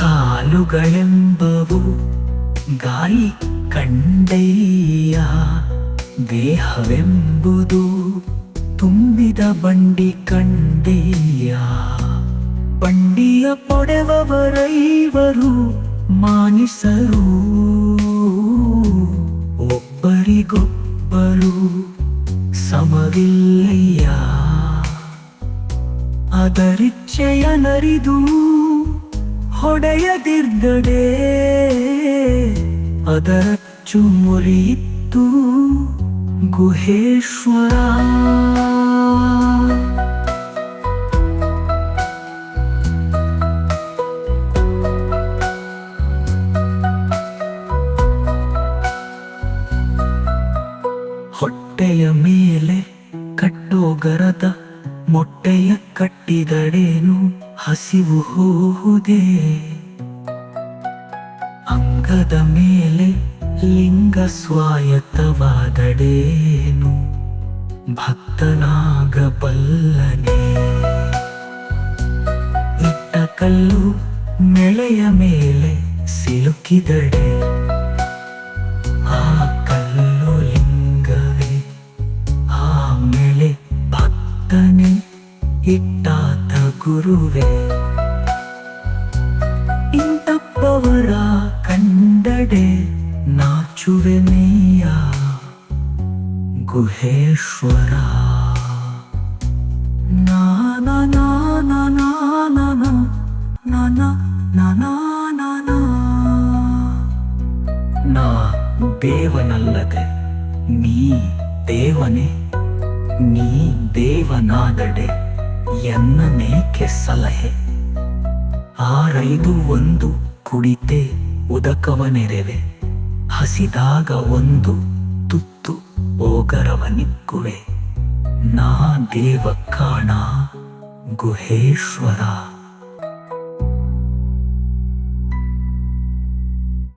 ಕಾಲುಗಳೆಂಬವು ಗಾಳಿ ಕಂಡಯ್ಯ ದೇಹವೆಂಬುದು ತುಂಬಿದ ಬಂಡಿ ಕಂಡಯ್ಯ ಬಂಡಿಯ ಪೊಡೆವರೈವರು ಮಾನಿಸರು. ಒಬ್ಬರಿಗೊಬ್ಬರು ಸಮವಿಲ್ಲಯ್ಯ. ಅದರಿಚ್ಛೆಯ ನರಿದು ಹೊಡೆಯದಿರ್ದಡೆ ಅದರ ಚುಮುರಿಯಿತ್ತು ಗುಹೇಶ್ವರ. ಹೊಟ್ಟೆಯ ಮೇಲೆ ಕಟ್ಟೋಗರದ ಮೊಟ್ಟೆಯ ಕಟ್ಟಿದಡೇನು ಹಸಿವು ಹೋಹುದೇ ಅಂಗದ ಮೇಲೆ ಲಿಂಗ ಸ್ವಾಯತ್ತವಾದಡೇನು ಭಕ್ತನಾಗಬಲ್ಲನೆ? ಇಟ್ಟ ಕಲ್ಲು ಮೆಳೆಯ ಮೇಲೆ ಸಿಲುಕಿದಡೆ ಇಟ್ಟಾತ ಗುರುವೇ ಇಂತಪ್ಪವರ ಕಂಡಡೆ ನಾಚುವೆ ನೀಯ ಗುಹೇಶ್ವರ ನಾನ ನಾನ ನಾನ ನಾನ ನಾನ ನಾನ ನಾ ದೇವನಲ್ಲದೆ ನೀ ದೇವನೇ ನೀ ದೇವನಾದಡೆ ಎನ್ನನೇಕೆ ಸಲಹೆ? ಆರೈದು ಒಂದು ಕುಡಿತೆ ಉದಕವನೆರೆವೆ. ಹಸಿದಾಗ ಒಂದು ತುತ್ತು ಓಗರವನಿಕ್ಕುವೆ ನಾ ದೇವ ಕಾಣ ಗುಹೇಶ್ವರ.